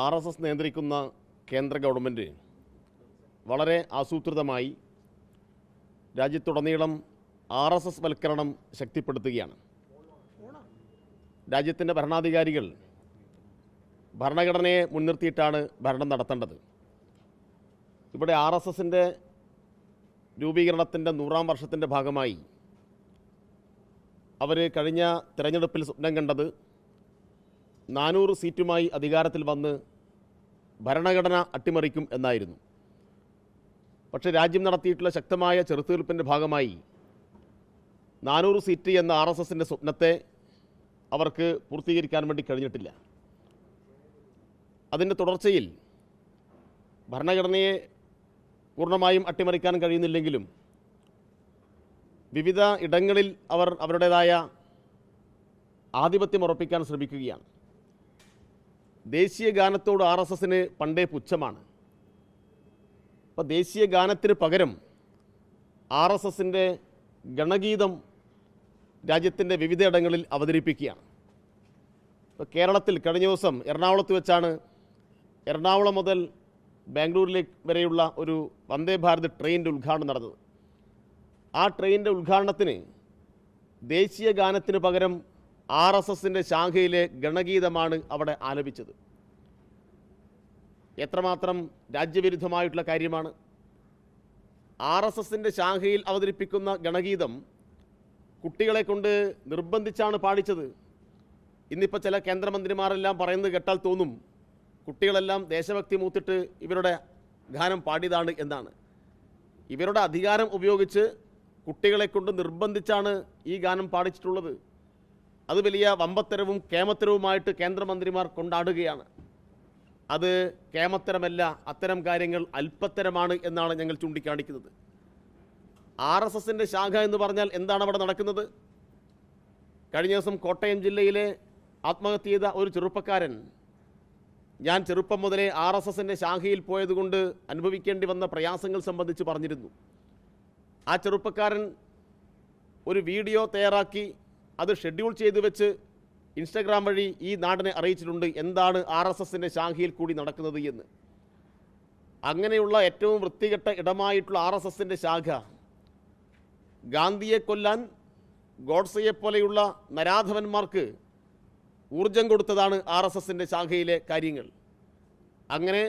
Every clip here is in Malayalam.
ആർ എസ് എസ് നിയന്ത്രിക്കുന്ന കേന്ദ്ര ഗവൺമെന്റ് വളരെ ആസൂത്രിതമായി രാജ്യത്തുടനീളം ആർ എസ് എസ് വൽക്കരണം ശക്തിപ്പെടുത്തുകയാണ്. രാജ്യത്തിന്റെ ഭരണാധികാരികൾ ഭരണഘടനയെ മുൻനിർത്തിയിട്ടാണ് ഭരണം നടത്തേണ്ടത്. ഇവിടെ ആർ എസ് എസിന്റെ രൂപീകരണത്തിന്റെ നൂറാം വർഷത്തിന്റെ ഭാഗമായി അവർ കഴിഞ്ഞ തിരഞ്ഞെടുപ്പിൽ സ്വപ്നം കണ്ടത് നാനൂറ് സീറ്റുമായി അധികാരത്തിൽ വന്ന് ഭരണഘടന അട്ടിമറിക്കും എന്നായിരുന്നു. പക്ഷേ രാജ്യം നടത്തിയിട്ടുള്ള ശക്തമായ ചെറുത്തുനിൽപ്പിന്റെ ഭാഗമായി നാനൂറ് സീറ്റ് എന്ന ആർ എസ് എസിന്റെ സ്വപ്നത്തെ അവർക്ക് പൂർത്തീകരിക്കാൻ വേണ്ടി കഴിഞ്ഞിട്ടില്ല. അതിന്റെ തുടർച്ചയിൽ ഭരണഘടനയെ പൂർണമായും അട്ടിമറിക്കാൻ കഴിയുന്നില്ലെങ്കിലും വിവിധ ഇടങ്ങളിൽ അവർ അവരുടേതായ ആധിപത്യം ഉറപ്പിക്കാൻ ശ്രമിക്കുകയാണ്. ദേശീയ ഗാനത്തോട് ആർ എസ് എസിന് പണ്ടേ പുച്ഛമാണ്. അപ്പോൾ ദേശീയ ഗാനത്തിന് പകരം ആർ എസ് എസിന്റെ ഗണഗീതം രാജ്യത്തിന്റെ വിവിധയിടങ്ങളിൽ അവതരിപ്പിക്കുകയാണ്. ഇപ്പോൾ കേരളത്തിൽ കഴിഞ്ഞ ദിവസം എറണാകുളത്ത് വെച്ചാണ് എറണാകുളം മുതൽ ബാംഗ്ലൂരിലേക്ക് വരെയുള്ള ഒരു വന്ദേ ഭാരത് ട്രെയിനിന്റെ ഉദ്ഘാടനം നടന്നത്. ആ ട്രെയിനിന്റെ ഉദ്ഘാടനത്തിന് ദേശീയ ഗാനത്തിന് പകരം ആർ എസ് എസിന്റെ ശാഖയിലെ ഗണഗീതമാണ് അവിടെ ആലപിച്ചത്. എത്രമാത്രം രാജ്യവിരുദ്ധമായിട്ടുള്ള കാര്യമാണ്. ആർ എസ് എസിന്റെ ശാഖയിൽ അവതരിപ്പിക്കുന്ന ഗണഗീതം കുട്ടികളെ കൊണ്ട് നിർബന്ധിച്ചാണ് പാടിച്ചത്. ഇന്നിപ്പോൾ ചില കേന്ദ്രമന്ത്രിമാരെല്ലാം പറയുന്നത് കേട്ടാൽ തോന്നും കുട്ടികളെല്ലാം ദേശഭക്തി മൂത്തിട്ട് ഇവരുടെ ഗാനം പാടിയതാണ് എന്നാണ്. ഇവരുടെ അധികാരം ഉപയോഗിച്ച് കുട്ടികളെ കൊണ്ട് നിർബന്ധിച്ചാണ് ഈ ഗാനം പാടിച്ചിട്ടുള്ളത്. അത് വലിയ വമ്പത്തരവും കേമത്തരവുമായിട്ട് കേന്ദ്രമന്ത്രിമാർ കൊണ്ടാടുകയാണ്. അത് കേമത്തരമല്ല അത്തരം കാര്യങ്ങൾ അല്പത്തരമാണ് എന്നാണ് ഞങ്ങൾ ചൂണ്ടിക്കാണിക്കുന്നത്. ആർ എസ് എസിന്റെ ശാഖ എന്ന് പറഞ്ഞാൽ എന്താണ് അവിടെ നടക്കുന്നത്? കഴിഞ്ഞ ദിവസം കോട്ടയം ജില്ലയിലെ ആത്മഹത്യ ചെയ്ത ഒരു ചെറുപ്പക്കാരൻ. ഞാൻ ചെറുപ്പം മുതലേ ആർ എസ് എസിന്റെ ശാഖയിൽ പോയതുകൊണ്ട് അനുഭവിക്കേണ്ടി വന്ന പ്രയാസങ്ങൾ സംബന്ധിച്ച് പറഞ്ഞിരുന്നു. ആ ചെറുപ്പക്കാരൻ ഒരു വീഡിയോ തയ്യാറാക്കി അത് ഷെഡ്യൂൾ ചെയ്ത് വെച്ച് ഇൻസ്റ്റഗ്രാം വഴി ഈ നാടിനെ അറിയിച്ചിട്ടുണ്ട്. എന്താണ് ആർ എസ് എസിന്റെ ശാഖയിൽ കൂടി നടക്കുന്നത് എന്ന്. അങ്ങനെയുള്ള ഏറ്റവും വൃത്തികെട്ട ഇടമായിട്ടുള്ള ആർ എസ് എസിന്റെ ശാഖ ഗാന്ധിയെ കൊല്ലാൻ ഗോഡ്സയെ പോലെയുള്ള നരാധവന്മാർക്ക് ഊർജം കൊടുത്തതാണ് ആർ എസ് എസിന്റെ ശാഖയിലെ കാര്യങ്ങൾ. അങ്ങനെ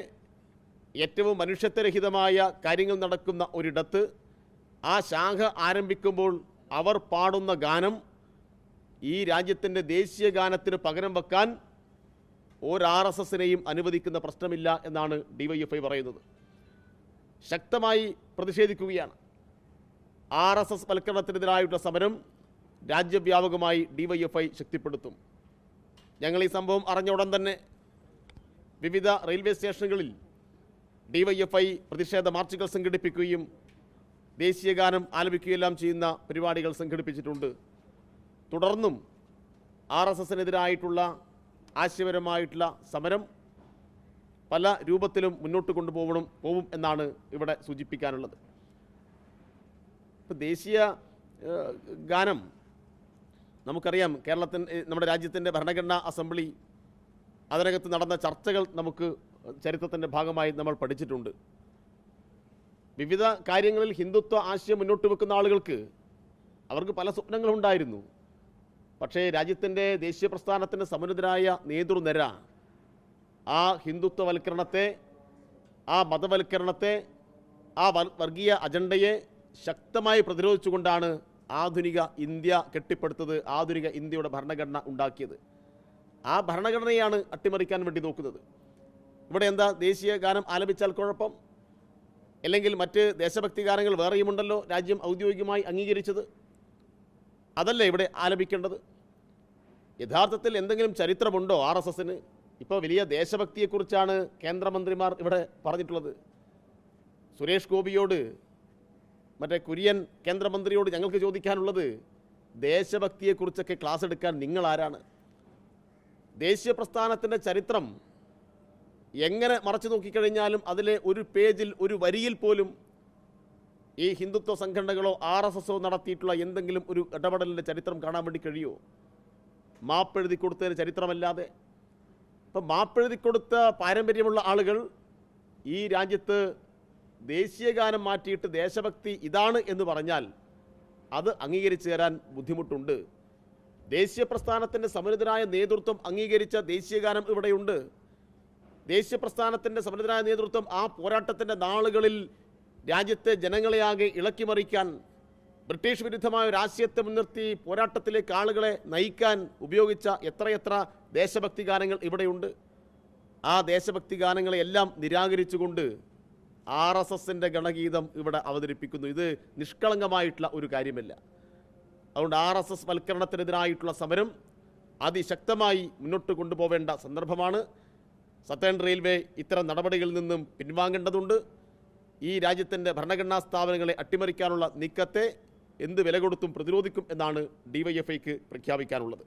ഏറ്റവും മനുഷ്യത്വരഹിതമായ കാര്യങ്ങൾ നടക്കുന്ന ഒരിടത്ത് ആ ശാഖ ആരംഭിക്കുമ്പോൾ അവർ പാടുന്ന ഗാനം ഈ രാജ്യത്തിന്റെ ദേശീയ ഗാനത്തിന് പകരം വെക്കാൻ ഒരു എസ് എസിനെയും അനുവദിക്കുന്ന പ്രശ്നമില്ല എന്നാണ് ഡിവൈഎഫ്ഐ പറയുന്നത്. ശക്തമായി പ്രതിഷേധിക്കുകയാണ്. ആർ എസ് എസ് വൽക്കരണത്തിനെതിരായിട്ടുള്ള സമരം രാജ്യവ്യാപകമായി ഡിവൈഎഫ്ഐ ശക്തിപ്പെടുത്തും. ഞങ്ങൾ ഈ സംഭവം അറിഞ്ഞ ഉടൻ തന്നെ വിവിധ റെയിൽവേ സ്റ്റേഷനുകളിൽ ഡിവൈഎഫ്ഐ പ്രതിഷേധ മാർച്ചുകൾ സംഘടിപ്പിക്കുകയും ദേശീയഗാനം ആലപിക്കുകയെല്ലാം ചെയ്യുന്ന പരിപാടികൾ സംഘടിപ്പിച്ചിട്ടുണ്ട്. തുടർന്നും ആർ എസ് എസിനെതിരായിട്ടുള്ള ആശയപരമായിട്ടുള്ള സമരം പല രൂപത്തിലും മുന്നോട്ട് കൊണ്ടുപോകണം പോകും എന്നാണ് ഇവിടെ സൂചിപ്പിക്കാനുള്ളത്. ഇപ്പം ദേശീയ ഗാനം നമുക്കറിയാം കേരളത്തിന്റെ നമ്മുടെ രാജ്യത്തിന്റെ ഭരണഘടനാ അസംബ്ലി അതിനകത്ത് നടന്ന ചർച്ചകൾ നമുക്ക് ചരിത്രത്തിന്റെ ഭാഗമായി നമ്മൾ പഠിച്ചിട്ടുണ്ട്. വിവിധ കാര്യങ്ങളിൽ ഹിന്ദുത്വ ആശയം മുന്നോട്ട് വെക്കുന്ന ആളുകൾക്ക് അവർക്ക് പല സ്വപ്നങ്ങളുണ്ടായിരുന്നു. പക്ഷേ രാജ്യത്തിന്റെ ദേശീയ പ്രസ്ഥാനത്തിന്റെ സമുന്നതരായ നേതൃനിര ആ ഹിന്ദുത്വവൽക്കരണത്തെ ആ മതവൽക്കരണത്തെ ആ വർ- വർഗീയ അജണ്ടയെ ശക്തമായി പ്രതിരോധിച്ചുകൊണ്ടാണ് ആധുനിക ഇന്ത്യ കെട്ടിപ്പടുത്തത് ആധുനിക ഇന്ത്യയുടെ ഭരണഘടന ഉണ്ടാക്കിയത്. ആ ഭരണഘടനയാണ് അട്ടിമറിക്കാൻ വേണ്ടി നോക്കുന്നത്. ഇവിടെ എന്താ ദേശീയ ഗാനം ആലപിച്ചാൽ കുഴപ്പം? അല്ലെങ്കിൽ മറ്റ് ദേശഭക്തി ഗാനങ്ങൾ വേറെയുമുണ്ടല്ലോ രാജ്യം ഔദ്യോഗികമായി അംഗീകരിച്ചത്? അതല്ലേ ഇവിടെ ആലപിക്കേണ്ടത്? യഥാർത്ഥത്തിൽ എന്തെങ്കിലും ചരിത്രമുണ്ടോ ആർ എസ് എസിന് ഇപ്പോൾ വലിയ ദേശഭക്തിയെക്കുറിച്ചാണ് കേന്ദ്രമന്ത്രിമാർ ഇവിടെ പറഞ്ഞിട്ടുള്ളത്. സുരേഷ് ഗോപിയോട് മറ്റേ കുര്യൻ കേന്ദ്രമന്ത്രിയോട് ഞങ്ങൾക്ക് ചോദിക്കാനുള്ളത് ദേശഭക്തിയെക്കുറിച്ചൊക്കെ ക്ലാസ് എടുക്കാൻ നിങ്ങൾ ആരാണ് ദേശീയ പ്രസ്ഥാനത്തിന്റെ ചരിത്രം എങ്ങനെ മറച്ചു നോക്കിക്കഴിഞ്ഞാലും അതിലെ ഒരു പേജിൽ ഒരു വരിയിൽ പോലും ഈ ഹിന്ദുത്വ സംഘടനകളോ ആർ എസ് എസോ നടത്തിയിട്ടുള്ള എന്തെങ്കിലും ഒരു ഇടപെടലിന്റെ ചരിത്രം കാണാൻ വേണ്ടി കഴിയുമോ മാപ്പ് എഴുതി കൊടുത്തതിന് ചരിത്രമല്ലാതെ. ഇപ്പം മാപ്പെഴുതി കൊടുത്ത പാരമ്പര്യമുള്ള ആളുകൾ ഈ രാജ്യത്ത് ദേശീയഗാനം മാറ്റിയിട്ട് ദേശഭക്തി ഇതാണ് എന്ന് പറഞ്ഞാൽ അത് അംഗീകരിച്ചു തരാൻ ബുദ്ധിമുട്ടുണ്ട്. ദേശീയ പ്രസ്ഥാനത്തിന്റെ സമനിതരായ നേതൃത്വം അംഗീകരിച്ച ദേശീയഗാനം ഇവിടെയുണ്ട്. ദേശീയ പ്രസ്ഥാനത്തിന്റെ സമനിതരായ നേതൃത്വം ആ പോരാട്ടത്തിന്റെ നാളുകളിൽ രാജ്യത്തെ ജനങ്ങളെയാകെ ഇളക്കിമറിക്കാൻ ബ്രിട്ടീഷ് വിരുദ്ധമായ രാഷ്ട്രീയത്തെ മുൻനിർത്തി പോരാട്ടത്തിലേക്ക് ആളുകളെ നയിക്കാൻ ഉപയോഗിച്ച എത്രയെത്ര ദേശഭക്തി ഗാനങ്ങൾ ഇവിടെയുണ്ട്. ആ ദേശഭക്തി ഗാനങ്ങളെയെല്ലാം നിരാകരിച്ചുകൊണ്ട് ആർ എസ് എസിന്റെ ഗണഗീതം ഇവിടെ അവതരിപ്പിക്കുന്നു. ഇത് നിഷ്കളങ്കമായിട്ടുള്ള ഒരു കാര്യമല്ല. അതുകൊണ്ട് ആർ എസ് എസ് വൽക്കരണത്തിനെതിരായിട്ടുള്ള സമരം അതിശക്തമായി മുന്നോട്ട് കൊണ്ടുപോവേണ്ട സന്ദർഭമാണ്. സത്തേൺ റെയിൽവേ ഇത്തരം നടപടികളിൽ നിന്നും പിൻവാങ്ങേണ്ടതുണ്ട്. ഈ രാജ്യത്തിന്റെ ഭരണഘടനാ സ്ഥാപനങ്ങളെ അട്ടിമറിക്കാനുള്ള നീക്കത്തെ എന്ത് വില കൊടുത്തും പ്രതിരോധിക്കും എന്നാണ് ഡിവൈഎഫ്ഐക്ക് പ്രഖ്യാപിക്കാനുള്ളത്.